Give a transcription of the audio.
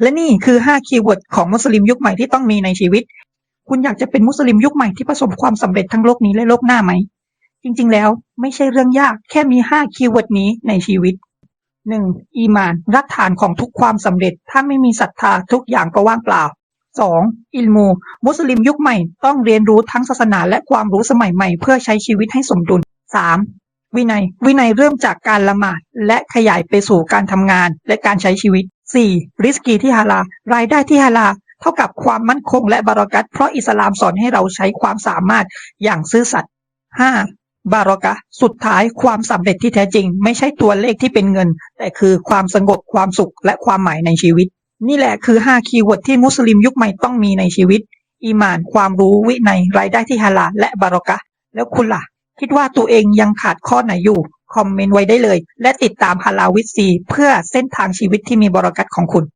และนี่คือ 5 คีย์เวิร์ดของมุสลิมยุคใหม่ที่ต้องมีในชีวิต คุณอยากจะเป็นมุสลิมยุคใหม่ที่ประสบความสำเร็จทั้งโลกนี้และโลกหน้าไหม จริง ๆ แล้วไม่ใช่เรื่องยากแค่มี 5 คีย์เวิร์ดนี้ในชีวิต 1. อีมานรากฐานของทุกความสำเร็จ ถ้าไม่มีศรัทธาทุกอย่างก็ว่างเปล่า 2. อิลมู มุสลิมยุคใหม่ต้องเรียนรู้ทั้งศาสนาและความรู้สมัยใหม่เพื่อใช้ชีวิตให้สมดุล 3. วินัย วินัยเริ่มจากการละหมาด และขยายไปสู่การทำงานและการใช้ชีวิต 4. ริสกีที่ฮาลา รายได้ที่ฮาลา เท่ากับความมั่นคงและบารอกัตเพราะอิสลามสอนให้เราใช้ความสามารถอย่างซื่อสัตย์ 5. บารอกะ สุดท้ายความสำเร็จที่แท้จริง ไม่ใช่ตัวเลขที่เป็นเงิน แต่คือความสงบความสุขและความหมายในชีวิต นี่แหละคือ 5 คีย์เวิร์ดที่มุสลิมยุคใหม่ต้องมีในชีวิต อีหมาน ความรู้วินัยรายได้ที่ฮาลาและบารอกะแล้วคุณล่ะ คิดว่าตัวเองยังขาดข้อไหนอยู่ คอมเมนต์ไว้ได้เลย และติดตาม ฮาลาวิทซี เพื่อเส้นทางชีวิตที่มีบารอกัตของคุณ